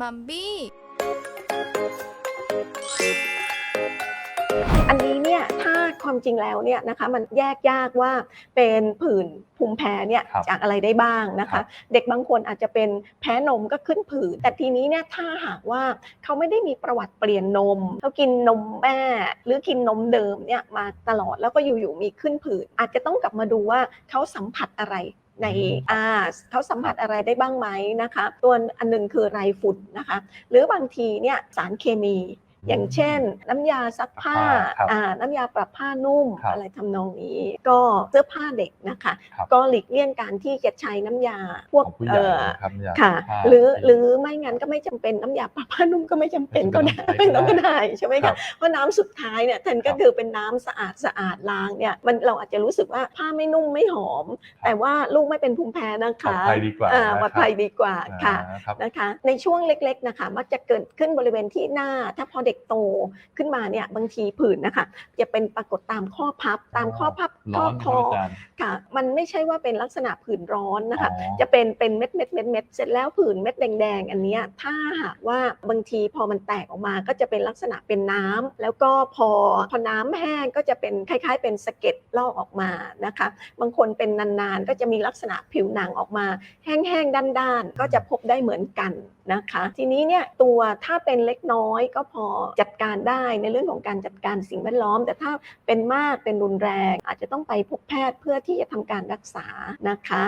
มัมบี้ อันนี้เนี่ยถ้าความจริงแล้วเนี่ยนะคะมันแยกยากว่าเป็นผื่นภูมิแพ้เนี่ยครับจากอะไรได้บ้างนะครัคะ บ เด็กบางคนอาจจะเป็นแพ้นมก็ขึ้นผื่นแต่ทีนี้เนี่ยถ้าหากว่าเขาไม่ได้มีประวัติเปลี่ยนนมเขากินนมแม่หรือกินนมเดิมเนี่ยมาตลอดแล้วก็อยู่ๆมีขึ้นผื่นอาจจะต้องกลับมาดูว่าเขาสัมผัสอะไร ในอืมอ่าเขาสัมผัสอะไรได้บ้างไหมนะคะ ตัวอันหนึงคือไรฝุ่นนะคะ หรือบางทีเนี่ยสารเคมี อย่างเช่น น้ำยาซักผ้าครับอ่าน้ำยาปรับผ้านุ่มครับอะไรทำนองนี้ ก็เสื้อผ้าเด็กนะคะครับก็หลีกเลี่ยงการที่จะใช้น้ำยาพวกของผู้ใหเอญ่อนะครับอยากค่ะผ้าหรือหรือไม่งั้นก็ไม่จำเป็นน้ำยาปรับผ้านุ่มก็ไม่จำเป็นก็ได้ไม่ไม่จำเป็นต้องก็ได้ใช่ไหมครัคะบเพราะน้ำสุดท้ายเนี่ยแทนก็ครับคือเป็นน้ำสะอาดสะอาดล้างเนี่ยมันเราอาจจะรู้สึกว่าผ้าไม่นุ่มไม่หอม แต่ว่าลูกไม่เป็นภูมิแพ้นะปลอดคะภัยดีกว่าอ่านะครับปลอดภัยดีกว่าค่ะอ่าครับนะคะ ในช่วงเล็กๆนะคะ มักจะเกิดขึ้นบริเวณที่หน้าถ้าพอเด็กโตขึ้นมาเนี่ยบางทีผื่นนะคะจะเป็นปรากฏตามข้อพับตามข้อพับร้ข้ออนคครัอบอาจารย์ค่ะ มันไม่ใช่ว่าเป็นลักษณะผื่นร้อนนะคะอ๋อจะเป็นเป็นเม็ดเม็ดเม็ดเม็ดเสร็จแล้วผื่นเม็ดแดงๆอันเนี้ยถ้าหากว่าบางทีพอมันแตกออกมาก็จะเป็นลักษณะเป็นน้ำแล้วก็พอพอน้ำแห้งก็จะเป็นคล้ายๆ เป็นสะเก็ดลอกออกมานะคะบางคนเป็นนานๆ ก็จะมีลักษณะผิวหนังออกมา แห้งๆด้านๆก็จะพบได้เหมือนกันนะคะ ทีนี้เนี่ยตัวถ้าเป็นเล็กน้อยก็พอจัดการได้ในเรื่องของการจัดการสิ่งแวดล้อม แต่ถ้าเป็นมากเป็นรุนแรง อาจจะต้องไปพบแพทย์เพื่อที่จะทำการรักษานะคะ